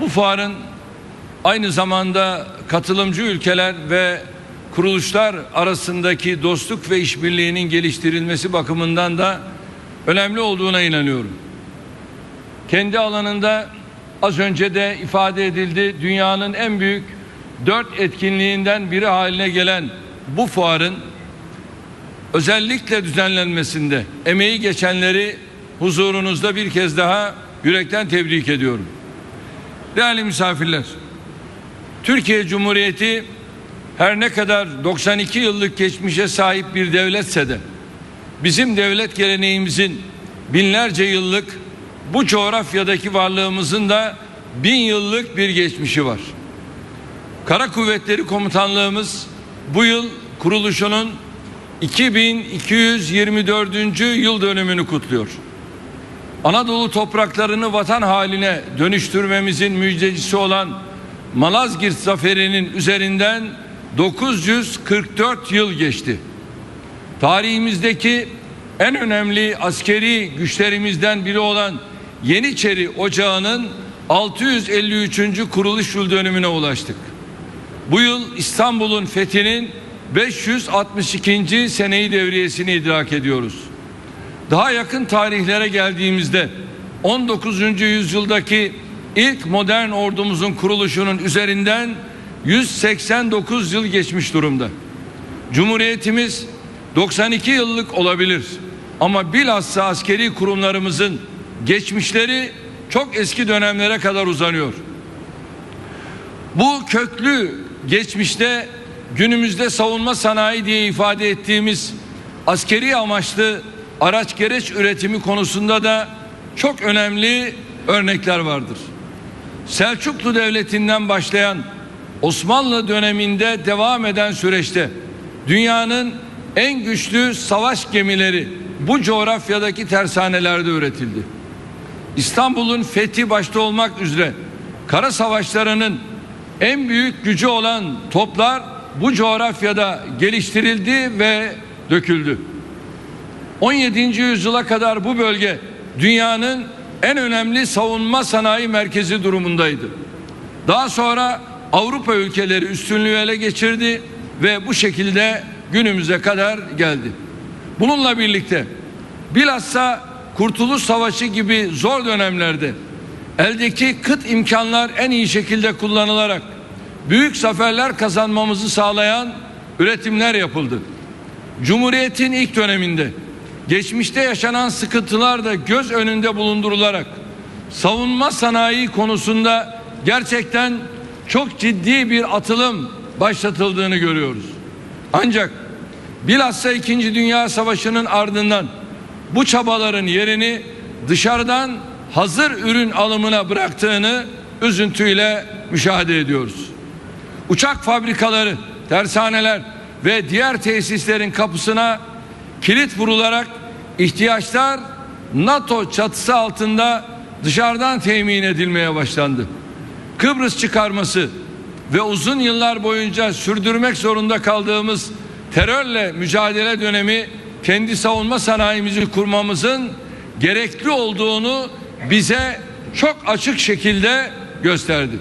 Bu fuarın aynı zamanda katılımcı ülkeler ve kuruluşlar arasındaki dostluk ve işbirliğinin geliştirilmesi bakımından da önemli olduğuna inanıyorum. Kendi alanında az önce de ifade edildi dünyanın en büyük dört etkinliğinden biri haline gelen bu fuarın özellikle düzenlenmesinde emeği geçenleri huzurunuzda bir kez daha yürekten tebrik ediyorum. Değerli misafirler, Türkiye Cumhuriyeti her ne kadar 92 yıllık geçmişe sahip bir devletse de bizim devlet geleneğimizin binlerce yıllık bu coğrafyadaki varlığımızın da bin yıllık bir geçmişi var. Kara Kuvvetleri Komutanlığımız bu yıl kuruluşunun 2224. yıl dönümünü kutluyor. Anadolu topraklarını vatan haline dönüştürmemizin müjdecisi olan Malazgirt zaferinin üzerinden 944 yıl geçti. Tarihimizdeki en önemli askeri güçlerimizden biri olan Yeniçeri Ocağı'nın 653. kuruluş yıl dönümüne ulaştık. Bu yıl İstanbul'un fethinin 562. seneyi devriyesini idrak ediyoruz. Daha yakın tarihlere geldiğimizde 19. yüzyıldaki ilk modern ordumuzun kuruluşunun üzerinden 189 yıl geçmiş durumda. Cumhuriyetimiz 92 yıllık olabilir ama bilhassa askeri kurumlarımızın geçmişleri çok eski dönemlere kadar uzanıyor. Bu köklü geçmişte günümüzde savunma sanayi diye ifade ettiğimiz askeri amaçlı araç gereç üretimi konusunda da çok önemli örnekler vardır. Selçuklu Devleti'nden başlayan Osmanlı döneminde devam eden süreçte dünyanın en güçlü savaş gemileri bu coğrafyadaki tersanelerde üretildi. İstanbul'un fethi başta olmak üzere kara savaşlarının en büyük gücü olan toplar bu coğrafyada geliştirildi ve döküldü. 17. yüzyıla kadar bu bölge dünyanın en önemli savunma sanayi merkezi durumundaydı. Daha sonra Avrupa ülkeleri üstünlüğü ele geçirdi ve bu şekilde günümüze kadar geldi. Bununla birlikte bilhassa Kurtuluş Savaşı gibi zor dönemlerde eldeki kıt imkanlar en iyi şekilde kullanılarak büyük zaferler kazanmamızı sağlayan üretimler yapıldı. Cumhuriyetin ilk döneminde geçmişte yaşanan sıkıntılar da göz önünde bulundurularak savunma sanayi konusunda gerçekten çok ciddi bir atılım başlatıldığını görüyoruz. Ancak bilhassa 2. Dünya Savaşı'nın ardından bu çabaların yerini dışarıdan hazır ürün alımına bıraktığını üzüntüyle müşahede ediyoruz. Uçak fabrikaları, tersaneler ve diğer tesislerin kapısına kilit vurularak ihtiyaçlar NATO çatısı altında dışarıdan temin edilmeye başlandı. Kıbrıs çıkarması ve uzun yıllar boyunca sürdürmek zorunda kaldığımız terörle mücadele dönemi kendi savunma sanayimizi kurmamızın gerekli olduğunu bize çok açık şekilde gösterdi.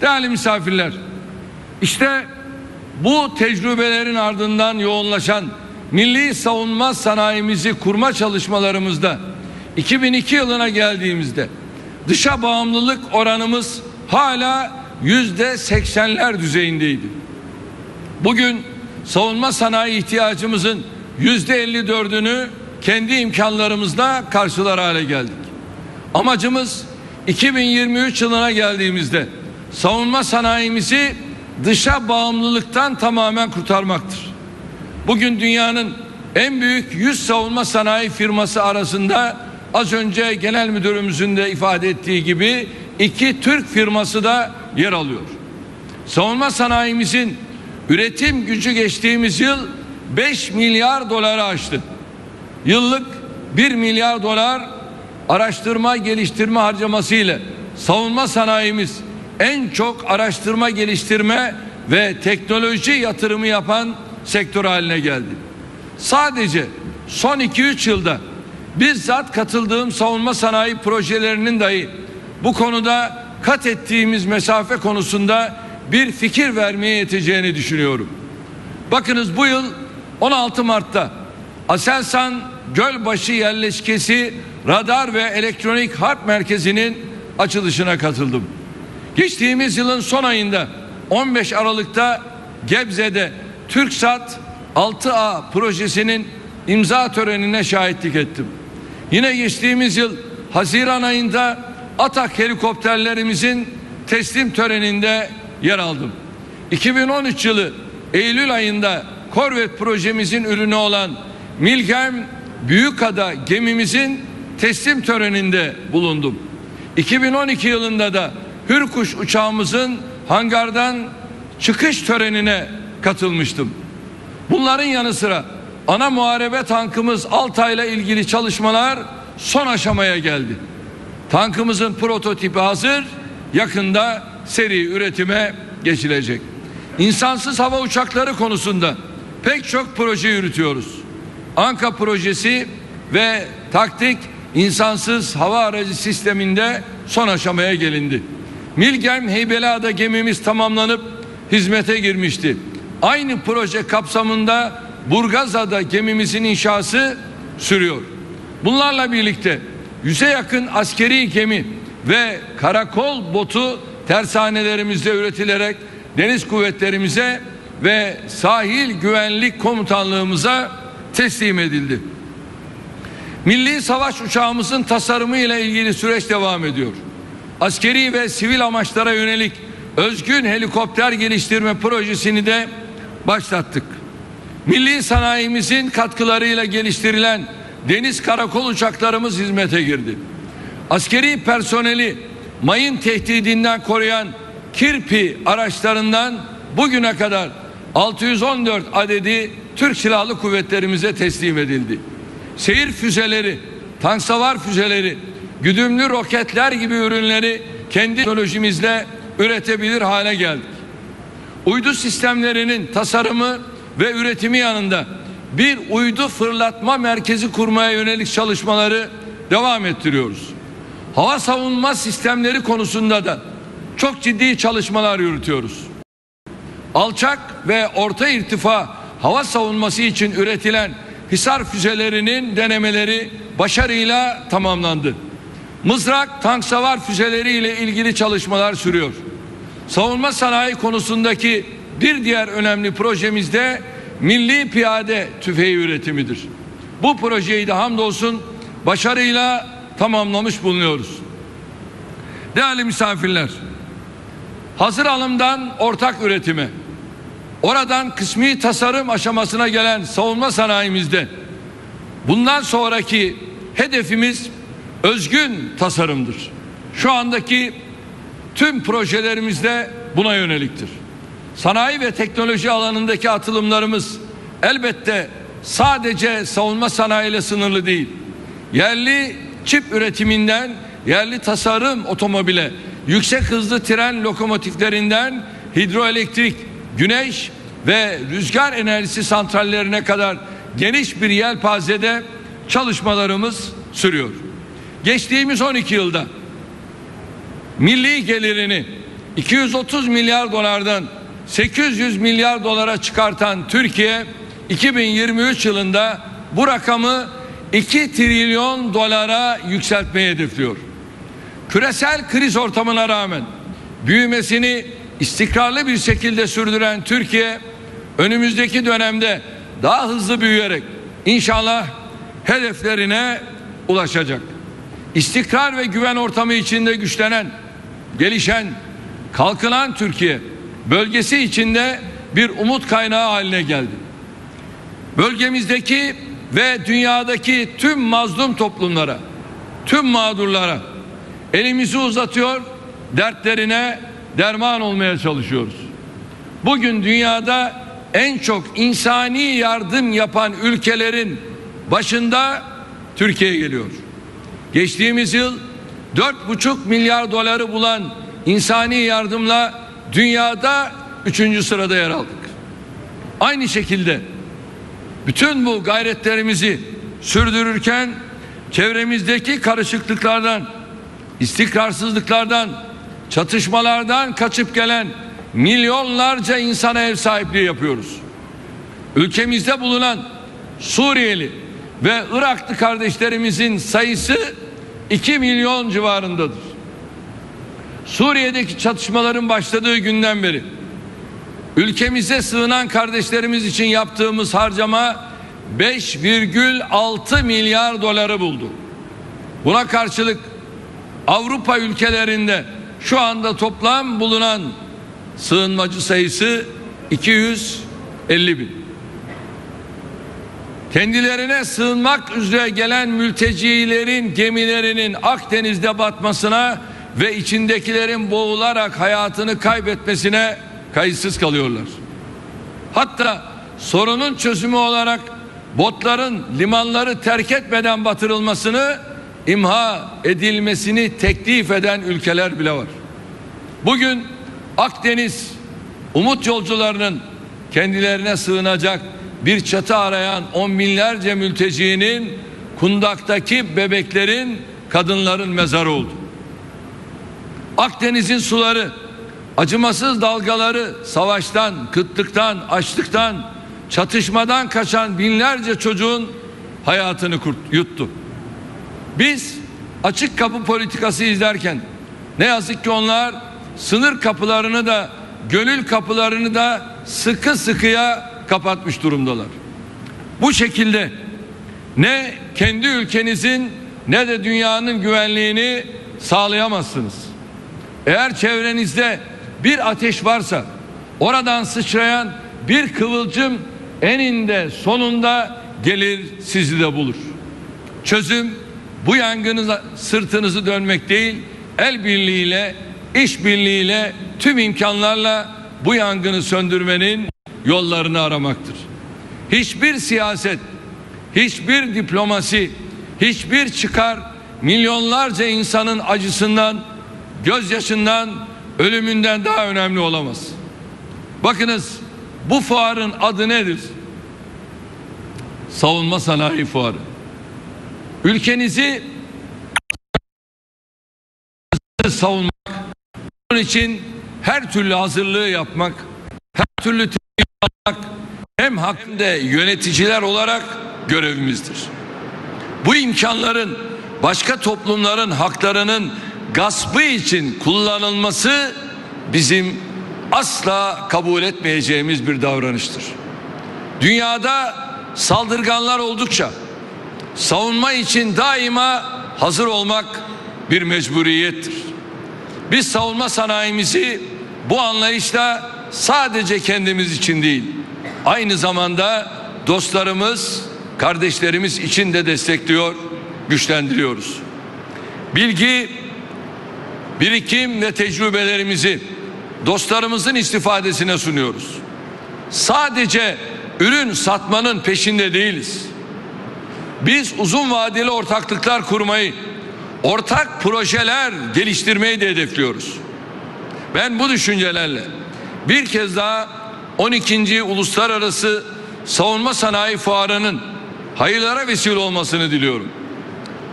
Değerli misafirler, işte bu tecrübelerin ardından yoğunlaşan milli savunma sanayimizi kurma çalışmalarımızda 2002 yılına geldiğimizde dışa bağımlılık oranımız hala yüzde seksenler düzeyindeydi. Bugün savunma sanayi ihtiyacımızın yüzde elli dördünü kendi imkanlarımızla karşılar hale geldik. Amacımız 2023 yılına geldiğimizde savunma sanayimizi dışa bağımlılıktan tamamen kurtarmaktır. Bugün dünyanın en büyük 100 savunma sanayi firması arasında az önce genel müdürümüzün de ifade ettiği gibi iki Türk firması da yer alıyor. Savunma sanayimizin üretim gücü geçtiğimiz yıl 5 milyar doları aştı. Yıllık 1 milyar dolar araştırma geliştirme harcaması ile savunma sanayimiz en çok araştırma geliştirme ve teknoloji yatırımı yapan sektör haline geldi. Sadece son 2-3 yılda bizzat katıldığım savunma sanayi projelerinin dahi bu konuda kat ettiğimiz mesafe konusunda bir fikir vermeye yeteceğini düşünüyorum. Bakınız bu yıl 16 Mart'ta Aselsan Gölbaşı yerleşkesi radar ve elektronik harp merkezinin açılışına katıldım. Geçtiğimiz yılın son ayında 15 Aralık'ta Gebze'de TürkSat 6A projesinin imza törenine şahitlik ettim. Yine geçtiğimiz yıl Haziran ayında Atak helikopterlerimizin teslim töreninde yer aldım. 2013 yılı Eylül ayında Korvet projemizin ürünü olan Milgem Büyükada gemimizin teslim töreninde bulundum. 2012 yılında da Hürkuş uçağımızın hangardan çıkış törenine katılmıştım. Bunların yanı sıra ana muharebe tankımız Altay'la ilgili çalışmalar son aşamaya geldi. Tankımızın prototipi hazır, yakında seri üretime geçilecek. İnsansız hava uçakları konusunda pek çok proje yürütüyoruz. Anka projesi ve taktik insansız hava aracı sisteminde son aşamaya gelindi. Milgem Heybeliada gemimiz tamamlanıp hizmete girmişti. Aynı proje kapsamında Burgazada gemimizin inşası sürüyor. Bunlarla birlikte yüze yakın askeri gemi ve karakol botu tersanelerimizde üretilerek deniz kuvvetlerimize ve sahil güvenlik komutanlığımıza teslim edildi. Milli savaş uçağımızın tasarımı ile ilgili süreç devam ediyor. Askeri ve sivil amaçlara yönelik özgün helikopter geliştirme projesini de başlattık. Milli sanayimizin katkılarıyla geliştirilen deniz karakol uçaklarımız hizmete girdi. Askeri personeli mayın tehdidinden koruyan Kirpi araçlarından bugüne kadar 614 adedi Türk Silahlı Kuvvetlerimize teslim edildi. Seyir füzeleri, tank savar füzeleri, güdümlü roketler gibi ürünleri kendi teknolojimizle üretebilir hale geldik. Uydu sistemlerinin tasarımı ve üretimi yanında bir uydu fırlatma merkezi kurmaya yönelik çalışmaları devam ettiriyoruz. Hava savunma sistemleri konusunda da çok ciddi çalışmalar yürütüyoruz. Alçak ve orta irtifa hava savunması için üretilen Hisar füzelerinin denemeleri başarıyla tamamlandı. Mızrak tank savar füzeleri ile ilgili çalışmalar sürüyor. Savunma sanayi konusundaki bir diğer önemli projemiz de milli piyade tüfeği üretimidir. Bu projeyi de hamdolsun başarıyla tamamlamış bulunuyoruz. Değerli misafirler, hazır alımdan ortak üretime, oradan kısmi tasarım aşamasına gelen savunma sanayimizde bundan sonraki hedefimiz özgün tasarımdır. Şu andaki tüm projelerimizde buna yöneliktir. Sanayi ve teknoloji alanındaki atılımlarımız elbette sadece savunma sanayiyle sınırlı değil. Yerli çip üretiminden yerli tasarım otomobile, yüksek hızlı tren lokomotiflerinden hidroelektrik, güneş ve rüzgar enerjisi santrallerine kadar geniş bir yelpazede çalışmalarımız sürüyor. Geçtiğimiz 12 yılda milli gelirini 230 milyar dolardan 800 milyar dolara çıkartan Türkiye 2023 yılında bu rakamı 2 trilyon dolara yükseltmeyi hedefliyor. Küresel kriz ortamına rağmen büyümesini istikrarlı bir şekilde sürdüren Türkiye önümüzdeki dönemde daha hızlı büyüyerek inşallah hedeflerine ulaşacak. İstikrar ve güven ortamı içinde güçlenen, gelişen, kalkınan Türkiye bölgesi içinde bir umut kaynağı haline geldi. Bölgemizdeki ve dünyadaki tüm mazlum toplumlara, tüm mağdurlara elimizi uzatıyor, dertlerine derman olmaya çalışıyoruz. Bugün dünyada en çok insani yardım yapan ülkelerin başında Türkiye geliyor. Geçtiğimiz yıl 4,5 milyar doları bulan insani yardımla dünyada üçüncü sırada yer aldık. Aynı şekilde bütün bu gayretlerimizi sürdürürken çevremizdeki karışıklıklardan, istikrarsızlıklardan, çatışmalardan kaçıp gelen milyonlarca insana ev sahipliği yapıyoruz. Ülkemizde bulunan Suriyeli ve Iraklı kardeşlerimizin sayısı 2 milyon civarındadır. Suriye'deki çatışmaların başladığı günden beri ülkemize sığınan kardeşlerimiz için yaptığımız harcama 5,6 milyar doları buldu. Buna karşılık Avrupa ülkelerinde şu anda toplam bulunan sığınmacı sayısı 250 bin. Kendilerine sığınmak üzere gelen mültecilerin gemilerinin Akdeniz'de batmasına ve içindekilerin boğularak hayatını kaybetmesine kayıtsız kalıyorlar. Hatta sorunun çözümü olarak botların limanları terk etmeden batırılmasını imha edilmesini teklif eden ülkeler bile var. Bugün Akdeniz umut yolcularının kendilerine sığınacak bir çatı arayan on binlerce mültecinin kundaktaki bebeklerin kadınların mezarı oldu. Akdeniz'in suları acımasız dalgaları savaştan, kıtlıktan, açlıktan, çatışmadan kaçan binlerce çocuğun hayatını yuttu. Biz açık kapı politikası izlerken ne yazık ki onlar sınır kapılarını da gönül kapılarını da sıkı sıkıya kapatmış durumdalar. Bu şekilde ne kendi ülkenizin ne de dünyanın güvenliğini sağlayamazsınız. Eğer çevrenizde bir ateş varsa oradan sıçrayan bir kıvılcım eninde sonunda gelir sizi de bulur. Çözüm bu yangınıza sırtınızı dönmek değil, el birliğiyle, iş birliğiyle, tüm imkanlarla bu yangını söndürmenin yollarını aramaktır. Hiçbir siyaset, hiçbir diplomasi, hiçbir çıkar milyonlarca insanın acısından, gözyaşından, ölümünden daha önemli olamaz. Bakınız bu fuarın adı nedir? Savunma Sanayi Fuarı. Ülkenizi savunmak, bunun için her türlü hazırlığı yapmak, her türlü yapmak hem hak hem de yöneticiler olarak görevimizdir. Bu imkanların başka toplumların haklarının gaspı için kullanılması bizim asla kabul etmeyeceğimiz bir davranıştır. Dünyada saldırganlar oldukça savunma için daima hazır olmak bir mecburiyettir. Biz savunma sanayimizi bu anlayışla sadece kendimiz için değil, aynı zamanda dostlarımız, kardeşlerimiz için de destekliyor, güçlendiriyoruz. Bilgi, birikim ve tecrübelerimizi dostlarımızın istifadesine sunuyoruz. Sadece ürün satmanın peşinde değiliz. Biz uzun vadeli ortaklıklar kurmayı, ortak projeler geliştirmeyi de hedefliyoruz. Ben bu düşüncelerle bir kez daha 12. Uluslararası Savunma Sanayi Fuarı'nın hayırlara vesile olmasını diliyorum.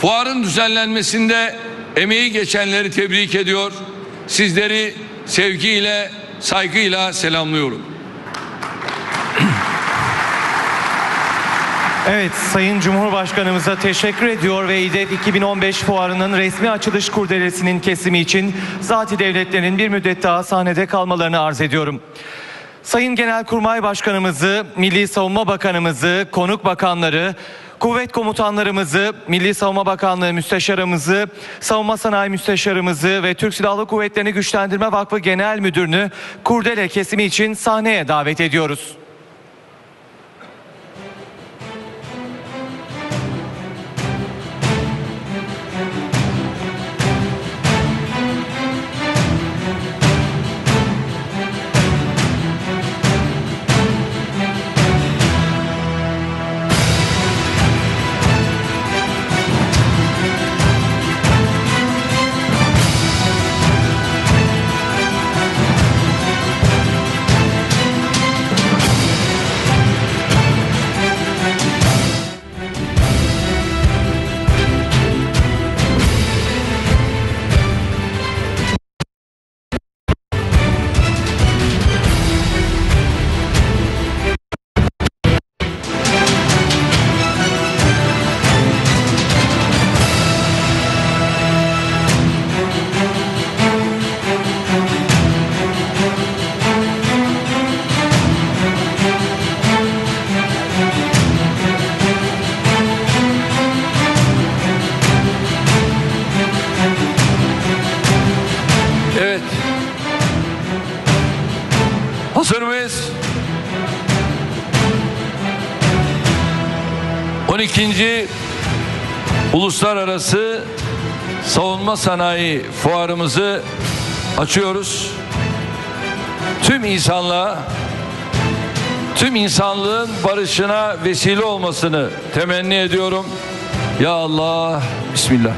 Fuarın düzenlenmesinde emeği geçenleri tebrik ediyor. Sizleri sevgiyle, saygıyla selamlıyorum. Evet, Sayın Cumhurbaşkanımıza teşekkür ediyor ve İDEF 2015 fuarının resmi açılış kurdelesinin kesimi için zati devletlerin bir müddet daha sahnede kalmalarını arz ediyorum. Sayın Genelkurmay Başkanımızı, Milli Savunma Bakanımızı, konuk bakanları, kuvvet komutanlarımızı, Milli Savunma Bakanlığı Müsteşarımızı, Savunma Sanayi Müsteşarımızı ve Türk Silahlı Kuvvetlerini Güçlendirme Vakfı Genel Müdürünü kurdele kesimi için sahneye davet ediyoruz. Hazır mıyız? 12. Uluslararası Savunma Sanayi Fuarımızı açıyoruz. Tüm insanlığa tüm insanlığın barışına vesile olmasını temenni ediyorum. Ya Allah, Bismillah.